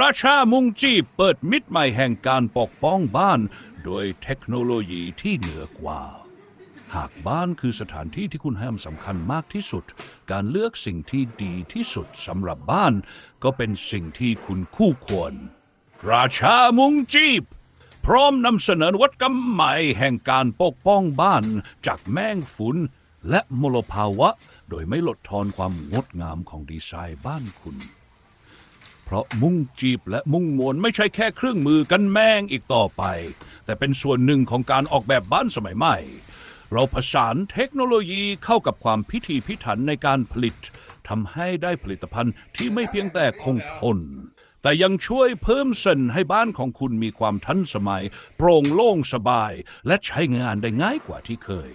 ราชามุงจีบเปิดมิตรใหม่แห่งการปกป้องบ้าน โดยเทคโนโลยีที่เหนือกว่า หากบ้านคือสถานที่ที่คุณให้ความสำคัญมากที่สุด การเลือกสิ่งที่ดีที่สุดสำหรับบ้าน ก็เป็นสิ่งที่คุณคู่ควร ราชามุงจีบพร้อมนำเสนอวัตกรรมใหม่แห่งการปกป้องบ้านจากแมงฝุ่นและมลภาวะ โดยไม่ลดทอนความงดงามของดีไซน์บ้านคุณ เพราะมุ้งจีบและมุ้งมวนไม่ใช่แค่เครื่องมือกันแมงอีกต่อไป แต่เป็นส่วนหนึ่งของการออกแบบบ้านสมัยใหม่ เราผสานเทคโนโลยีเข้ากับความพิถีพิถันในการผลิตทำให้ได้ผลิตภัณฑ์ที่ไม่เพียงแต่คงทน แต่ยังช่วยเพิ่มเส้นให้บ้านของคุณมีความทันสมัย โปร่งโล่งสบาย และใช้งานได้ง่ายกว่าที่เคย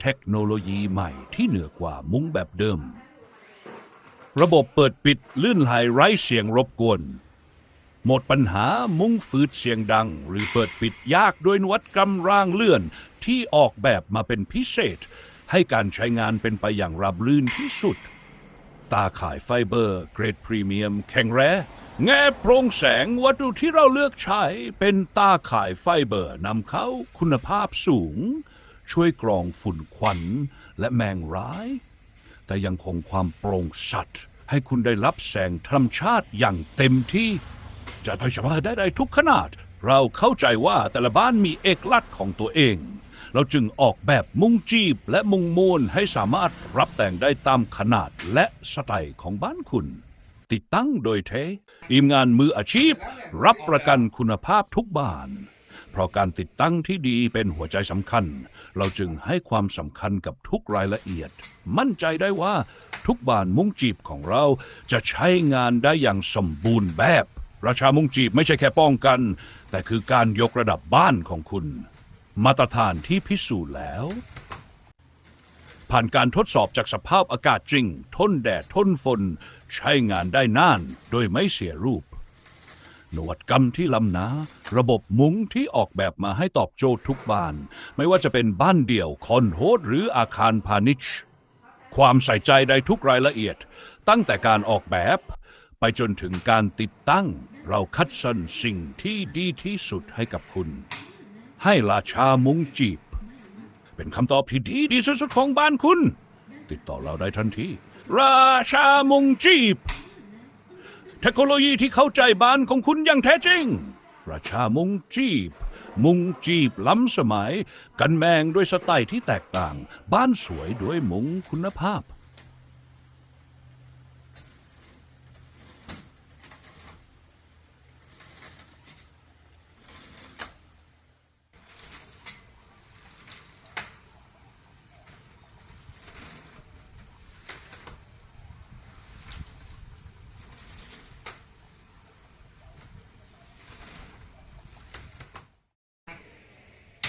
เทคโนโลยีใหม่ที่เหนือกว่ามุ้งแบบเดิม ระบบเปิดปิดลื่นไหลไร้เสียงรบกวน หมดปัญหามุ้งฟืดเสียงดัง หรือเปิดปิดยากด้วยนวัตกรรมร่างเลื่อนที่ออกแบบมาเป็นพิเศษ ให้การใช้งานเป็นไปอย่างราบรื่นที่สุด ตาข่ายไฟเบอร์ เกรดพรีเมียม แข็งแรงแง่โปร่งแสงวัตถุที่เราเลือกใช้เป็นตาข่ายไฟเบอร์นำเข้าคุณภาพสูง ช่วยกรองฝุ่นควันและแมงร้าย แต่ยังคงความโปร่งสัตว์ ให้คุณได้รับแสงธรรมชาติอย่างเต็มที่จะไปสามารถได้ได้ทุกขนาด เราเข้าใจว่าแต่ละบ้านมีเอกลักษณ์ของตัวเอง เราจึงออกแบบมุงจีบและมุงมวนให้สามารถรับแต่งได้ตามขนาดและสไตล์ของบ้านคุณ ติดตั้งโดยเททีมงานมืออาชีพ รับประกันคุณภาพทุกบ้านเพราะการติดตั้งที่ดีเป็นหัวใจสำคัญ เราจึงให้ความสำคัญกับทุกรายละเอียด มั่นใจได้ว่า ทุกบ้านมุ้งจีบของเราจะใช้งานได้อย่างสมบูรณ์แบบ ราชามุ้งจีบไม่ใช่แค่ป้องกัน แต่คือการยกระดับบ้านของคุณ มาตรฐานที่พิสูจน์แล้ว ผ่านการทดสอบจากสภาพอากาศจริง ทนแดดทนฝนใช้งานได้นานโดยไม่เสียรูปนวัตกรรมที่ล้ำหนาระบบมุ้งที่ออกแบบมาให้ตอบโจทย์ทุกบ้าน ไม่ว่าจะเป็นบ้านเดี่ยว คอนโดหรืออาคารพาณิชย์ ความใส่ใจในทุกรายละเอียด ตั้งแต่การออกแบบ ไปจนถึงการติดตั้ง เราคัดสรรสิ่งที่ดีที่สุดให้กับคุณ ให้ราชามุงจีบ เป็นคำตอบที่ดีที่สุดของบ้านคุณ ติดต่อเราได้ทันที ราชามุงจีบ เทคโนโลยีที่เข้าใจบ้านของคุณอย่างแท้จริง ราชามุงจีบ มุงจีบล้ำสมัย กันแมงด้วยสไตล์ที่แตกต่าง บ้านสวยด้วยมุงคุณภาพ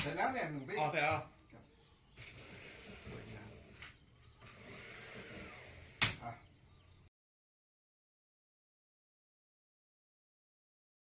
เสร็จแล้วเ